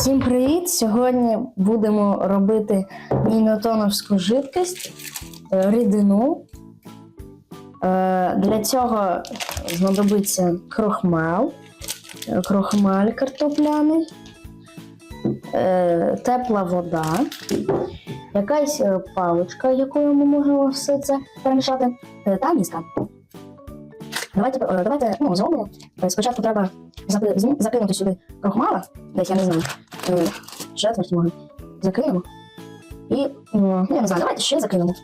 Всім привіт! Сьогодні будемо робити мінотоновську жидкість, е, рідину. Е, Для цього знадобиться крохмал, е, крохмаль картопляний, тепла вода, якась паличка, якою ми можемо все це перемішати, та міска. Давайте, давайте ну, зробимо. Спочатку треба закинути сюди крохмала, десь я не знаю, четверть може. Закинемо. І, е, ну, я не знаю, давайте ще закинемо.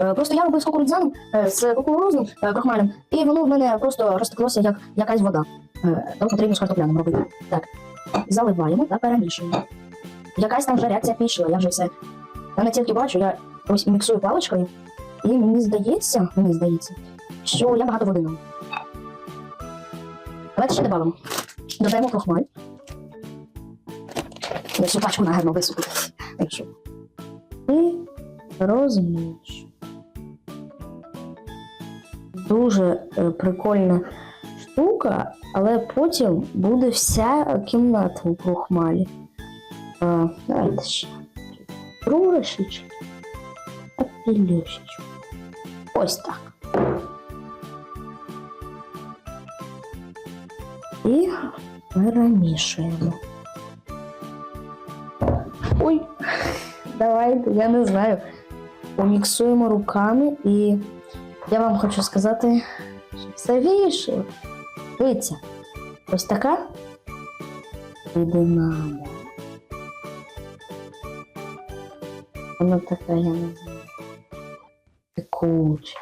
Е, Просто я робив з кукурудзяним, е, з кукурузним крохмалем, і воно в мене просто розтеклося як якась вода. Тому потрібно з картопляним робити. Так, заливаємо та перемішуємо. Якась там вже реакція пішла, я вже все. Я не тільки бачу, я ось міксую паличкою, і мені здається, мені здається, що я багато води. Давайте ще додамо. Додаємо крохмаль. Всю пачку нагарно висуплю. Так що. І розміш. Дуже е, прикольна штука, але потім буде вся кімната у крохмалі. А, давайте ще. Трошечки. Та пілюшечку. Ось так. І перемішуємо. Ой, давайте, я не знаю. Поміксуємо руками і я вам хочу сказати, що все вийшло. Дивіться, ось така рідина. Вона така, я не знаю. Текуча.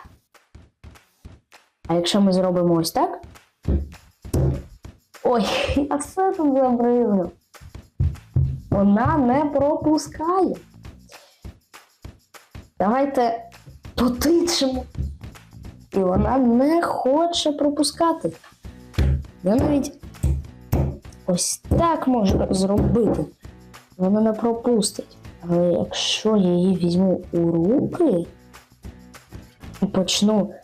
А якщо ми зробимо ось так. Ой, я все тут забризну. Вона не пропускає. Давайте потичимо. І вона не хоче пропускати. Я навіть ось так можу зробити. Вона не пропустить. Але якщо я її візьму у руки і почну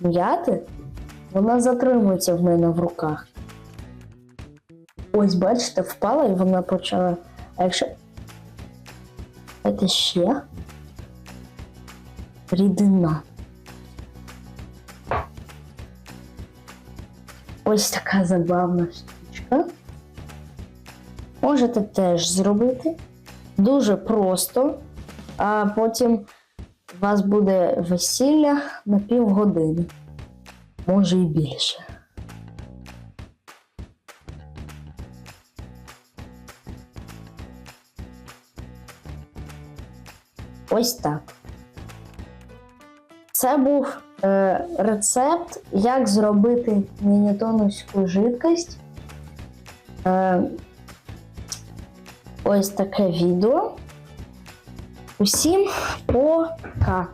м'яти, вона затримується в мене в руках. Ось, бачите, впала і вона почала. А якщо. Це ще рідина. Ось така забавна штучка. Можете теж зробити. Дуже просто, а потім у вас буде весілля на півгодини. Може і більше. Ось так. Це був е, рецепт, як зробити мінітоновську жидкость. Е, ось таке відео. Усім пока!